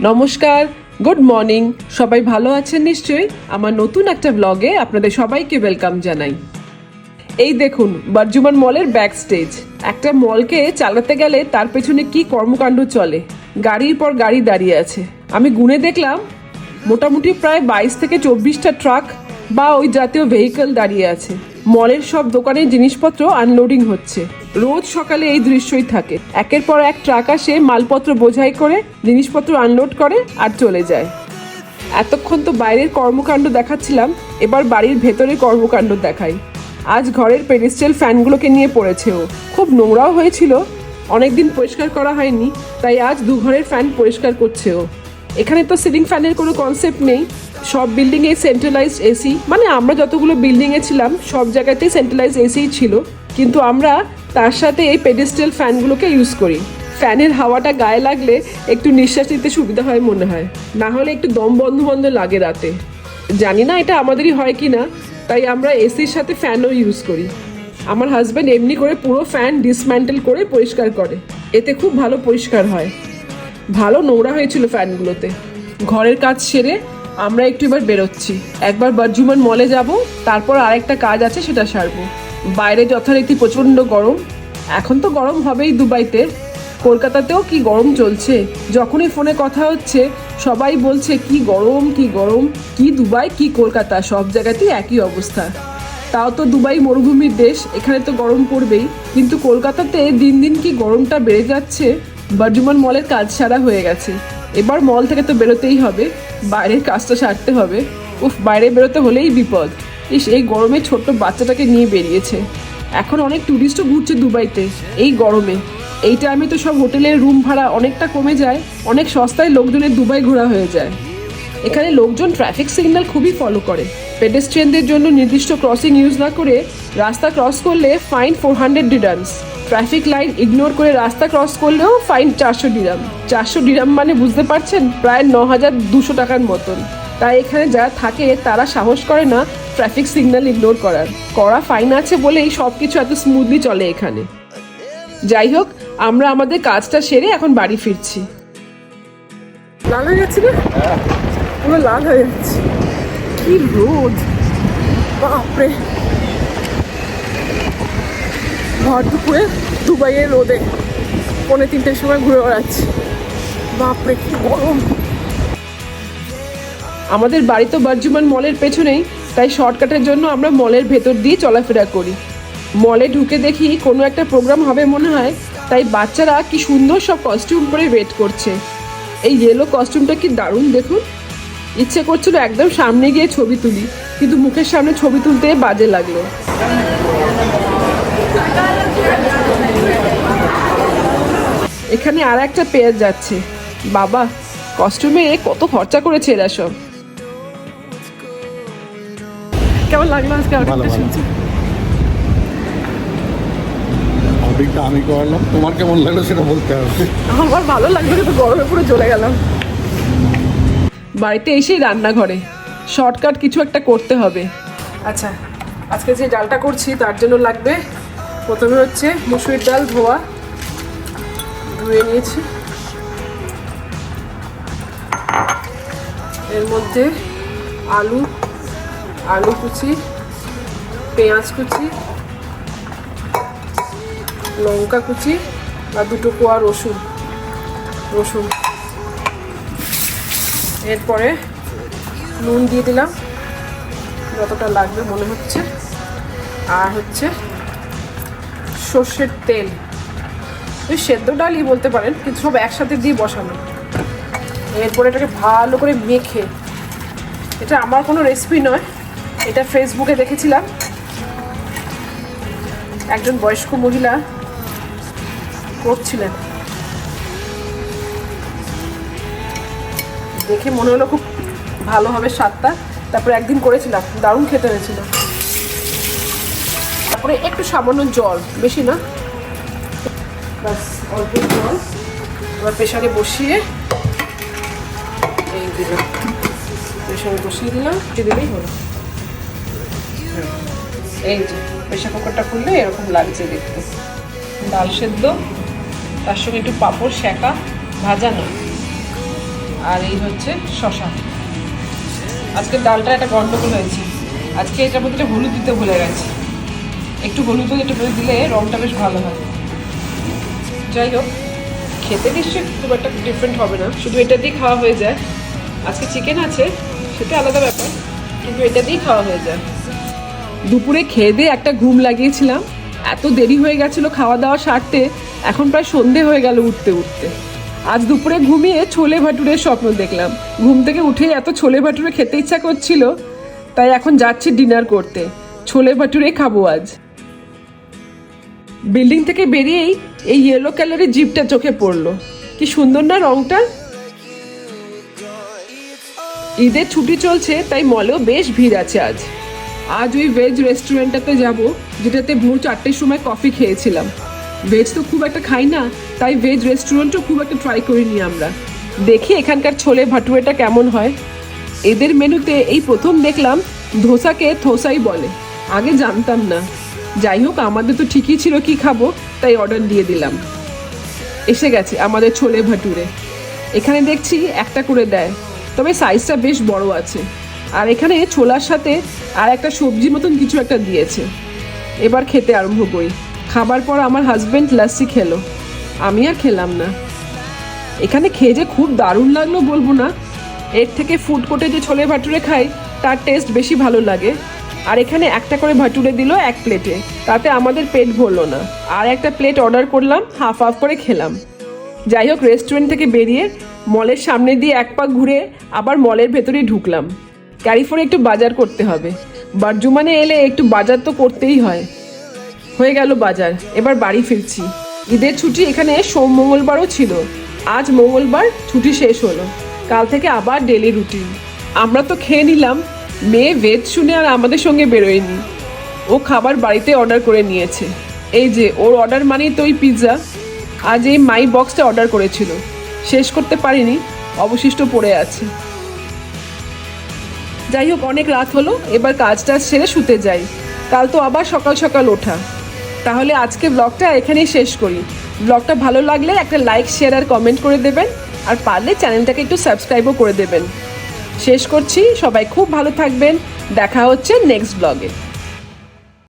নমস্কার good morning সবাই ভালো আছেন নিশ্চয়ই? আমার নতুন একটা ব্লগে আপনাদের সবাইকে ওয়েলকাম জানাই। এই দেখুন বর্জুমান মলের ব্যাক স্টেজ একটা মলকে চালাতে গেলে তার পেছনে কি কর্মকাণ্ড চলে। গাড়ির পর গাড়ি দাঁড়িয়ে আছে। আমি গুনে দেখলাম, মোটামুটি প্রায় বাইশ থেকে চব্বিশটা ট্রাক বা ওই জাতীয় ভেহিকল দাঁড়িয়ে আছে। মলের সব দোকানের জিনিসপত্র আনলোডিং হচ্ছে। রোজ সকালে এই দৃশ্যই থাকে। একের পর এক ট্রাক আসে, মালপত্র বোঝাই করে, জিনিসপত্র আনলোড করে আর চলে যায়। এতক্ষণ তো বাইরের কর্মকাণ্ড দেখাচ্ছিলাম, এবার বাড়ির ভেতরে কর্মকাণ্ড দেখাই। আজ ঘরের পেডিস্টেল ফ্যানগুলোকে নিয়ে পড়েছে ও। খুব নোংরাও হয়েছিল, অনেকদিন পরিষ্কার করা হয়নি, তাই আজ দু ঘরের ফ্যান পরিষ্কার করছে ও। এখানে তো সিলিং ফ্যানের কোনো কনসেপ্ট নেই, সব বিল্ডিংয়ে সেন্ট্রালাইজড এসি মানে আমরা যতগুলো বিল্ডিংয়ে ছিলাম, সব জায়গাতেই সেন্ট্রালাইজ এসিই ছিল। কিন্তু আমরা তার সাথে এই পেডিস্টেল ফ্যানগুলোকে ইউজ করি। ফ্যানের হাওয়াটা গায়ে লাগলে একটু নিঃশ্বাস নিতে সুবিধা হয় মনে হয়। না হলে একটু দম বন্ধ বন্ধ লাগে রাতে। জানি না এটা আমাদেরই হয় কি না তাই আমরা এসির সাথে ফ্যানও ইউজ করি। আমার হাজব্যান্ড এমনি করে পুরো ফ্যান ডিসম্যান্টেল করে পরিষ্কার করে। এতে খুব ভালো পরিষ্কার হয়। ভালো নোংরা হয়েছিল ফ্যানগুলোতে ঘরের কাজ সেরে আমরা একটু এবার বেরোচ্ছি। একবার বর্জুমান মলে যাব, তারপর আরেকটা কাজ আছে সেটা সারবো। বাইরে যথারীতি প্রচণ্ড গরম। এখন তো গরম হবেই দুবাইতে। কলকাতাতেও কি গরম চলছে? যখনই ফোনে কথা হচ্ছে, সবাই বলছে, কি গরম কি গরম, কি দুবাই, কি কলকাতা? সব জায়গাতেই একই অবস্থা। তাও তো দুবাই মরুভূমির দেশ, এখানে তো গরম পড়বেই। কিন্তু কলকাতাতে দিন দিন কি গরমটা বেড়ে যাচ্ছে? বর্জুমান মলের কাজ সারা হয়ে গেছে। এবার মল থেকে তো বেরোতেই হবে। বাইরের কাজটা সারতে হবে। উফ, বাইরে বেরোতে হলেই বিপদ। ইস, এই গরমে ছোট্ট বাচ্চাটাকে নিয়ে বেরিয়েছে। এখন অনেক ট্যুরিস্টও ঘুরছে দুবাইতে, এই গরমে। এই টাইমে তো সব হোটেলের রুম ভাড়া অনেকটা কমে যায়, অনেক সস্তায় লোকজনের দুবাই ঘোরা হয়ে যায়। এখানে লোকজন ট্রাফিক সিগন্যাল খুবই ফলো করে। পেডেস্ট্রিয়ানদের জন্য নির্দিষ্ট ক্রসিং ইউজ না করে রাস্তা ক্রস করলে fine four hundred dirhams traffic line ignore করে রাস্তা ক্রস করলেও ফাইন চারশো ডিরাম চারশো ডিরাম মানে বুঝতে পারছেন? প্রায় ন হাজার দুশো টাকার মতন। তাই এখানে যারা থাকে তারা সাহস করে না ট্রাফিক সিগন্যাল ইগনোর করার। কড়া ফাইন আছে বলেই সব কিছু এত স্মুথলি চলে এখানে। যাই হোক আমরা আমাদের কাজটা সেরে এখন বাড়ি ফিরছি। লাল হয়ে যাচ্ছে না পুরো লাল হয়ে যাচ্ছে কি রোদ। বাপরে। ভর দুপুরে দুবাইয়ের রোদে পৌনে তিনটের সময় ঘুরে বেড়াচ্ছি। বাপরে কি গরম। আমাদের বাড়ি তো বর্জুমান মলের পেছনেই তাই শর্টকাটের জন্য আমরা মলের ভেতর দিয়ে চলাফেরা করি। মলে ঢুকে দেখি কোনো একটা প্রোগ্রাম হবে মনে হয়, তাই বাচ্চারা কি সুন্দর সব কস্টিউম পরে ওয়েট করছে। এই ইয়েলো কস্টিউমটা কি দারুণ দেখুন। ইচ্ছে করছিল একদম সামনে গিয়ে ছবি তুলি, কিন্তু মুখের সামনে ছবি তুলতে বাজে লাগল। এখানে আর একটা পেয়ার যাচ্ছে। বাবা কস্টিউমে কত খরচা করেছে এরা সব। কেমন লাগল আজকে ভালো। শুনছি আউটিংটা আমি করলাম। তোমার কেমন লাগল সেটা বলতে হবে। আমার ভালো লাগল কিন্তু গরমে পুরো জ্বলে গেলাম। বাড়িতে এসেই রান্নাঘরে। শর্টকাট কিছু একটা করতে হবে। আচ্ছা আজকে যে ডালটা করছি তার জন্য লাগবে প্রথমে হচ্ছে মুসুরির ডাল ধোয়া। ধুয়ে নিয়েছি। এর মধ্যে আলু আলু কুচি, পেঁয়াজ কুচি, লঙ্কা কুচি আর দুটো কোয়া রসুন রসুন। এরপরে নুন দিয়ে দিলাম, যতটা লাগবে মনে হচ্ছে। আর হচ্ছে সর্ষের তেল। ওই সেদ্ধ ডালই বলতে পারেন, কিন্তু সব একসাথে দিয়ে বসানো। এরপরে এটাকে ভালো করে মেখে, এটা আমার কোনো রেসিপি নয়। এটা ফেসবুকে দেখেছিলাম। একজন বয়স্ক মহিলা করছিলেন। দেখে মনে হলো খুব ভালো হবে স্বাদটা। তারপরে একদিন করেছিলাম, দারুণ খেতে হয়েছিল। তারপরে একটু সামান্য জল, বেশি না। ব্যাস, অল্প জল। এবার প্রেশারে বসিয়ে এই দিলাম। প্রেশারে বসিয়ে দিলাম দিলেই হলো। এই যে, প্রেশার কুকারটা খুললে এরকম লাগছে দেখতে। ডাল সেদ্ধ, তার সঙ্গে একটু পাঁপড় সেকা ভাজা না। আর এই হচ্ছে শশা আজকে ডালটা একটা গন্ডগোল হয়েছে। আজকে এটার মধ্যে হলুদ দিতে ভুলে গেছি। একটু হলুদ একটু করে দিলে রংটা বেশ ভালো হয়। যাই হোক, খেতে নিশ্চয়ই খুব একটা ডিফারেন্ট হবে না। শুধু এটা দিয়ে খাওয়া হয়ে যায়। আজকে চিকেন আছে, সেটা আলাদা ব্যাপার, কিন্তু এটা দিয়েই খাওয়া হয়ে যায়। দুপুরে খেয়ে দিয়ে একটা ঘুম লাগিয়েছিলাম। এত দেরি হয়ে গেছিল খাওয়া দাওয়া সারতে, এখন প্রায় সন্ধে হয়ে গেল উঠতে উঠতে। আজ দুপুরে ঘুমিয়ে ছোলে ভাটুরের স্বপ্ন দেখলাম। ঘুম থেকে উঠে এত ছোলে ভাটুরে খেতে ইচ্ছা করছিল, তাই এখন যাচ্ছি ডিনার করতে। ছোলে ভাটুরে খাব আজ। বিল্ডিং থেকে বেরিয়েই এই ইয়েলো কালারের জিপটা চোখে পড়ল। কি সুন্দর না রংটা? ঈদের ছুটি চলছে, তাই মলেও বেশ ভিড় আছে আজ। আজ ওই ভেজ রেস্টুরেন্টটাতে যাব, যেটাতে ভোর চারটের সময় কফি খেয়েছিলাম। ভেজ তো খুব একটা খাই না, তাই ভেজ রেস্টুরেন্টও খুব একটা ট্রাই করিনি আমরা। দেখি এখানকার ছোলে ভাটুরেটা কেমন হয়। এদের মেনুতে এই প্রথম দেখলাম, ধোসাকে থোসাই বলে। আগে জানতাম না। যাই হোক, আমাদের তো ঠিকই ছিল কি খাব, তাই অর্ডার দিয়ে দিলাম। এসে গেছে আমাদের ছোলে ভাটুরে। এখানে দেখছি একটা করে দেয়, তবে সাইজটা বেশ বড় আছে। আর এখানে ছোলার সাথে আর একটা সবজি মতন কিছু একটা দিয়েছে। এবার খেতে আরম্ভ করি। খাবার পর আমার হাজবেন্ড লাস্সি খেলো। আমি আর খেলাম না। এখানে খেয়ে যে খুব দারুণ লাগল বলব না। এর থেকে ফুড কোর্টে যে ছোলে ভাটুরে খাই তার টেস্ট বেশি ভালো লাগে। আর এখানে একটা করে ভাটুরে দিল এক প্লেটে তাতে আমাদের পেট ভরলো না। আর একটা প্লেট অর্ডার করলাম হাফ হাফ করে খেলাম। যাই হোক রেস্টুরেন্ট থেকে বেরিয়ে মলের সামনে দিয়ে এক পাক ঘুরে আবার মলের ভেতরেই ঢুকলাম। ক্যারিফোরে একটু বাজার করতে হবে। বারজুমানে এলে একটু বাজার তো করতেই হয়। হয়ে গেল বাজার, এবার বাড়ি ফিরছি। ঈদের ছুটি এখানে সোম মঙ্গলবারও ছিল। আজ মঙ্গলবার ছুটি শেষ হলো। কাল থেকে আবার ডেলি রুটিন। আমরা তো খেয়ে নিলাম। মেয়ে ভেজ শুনে আর আমাদের সঙ্গে বেরোয়নি। ও খাবার বাড়িতে অর্ডার করে নিয়েছে। এই যে, ওর অর্ডার মানেই তো ওই পিৎজা। আজ এই মাই বক্সটা অর্ডার করেছিল। শেষ করতে পারিনি, অবশিষ্ট পড়ে আছে। যাই হোক, অনেক রাত হলো, এবার কাজটা সেরে শুতে যাই। কাল তো আবার সকাল সকাল ওঠা। তাহলে আজকে ব্লগটা এখানেই শেষ করি। ব্লগটা ভালো লাগলে একটা লাইক শেয়ার আর কমেন্ট করে দেবেন, আর পারলে চ্যানেলটাকে একটু সাবস্ক্রাইবও করে দেবেন। শেষ করছি, সবাই খুব ভালো থাকবেন। দেখা হচ্ছে নেক্সট ব্লগে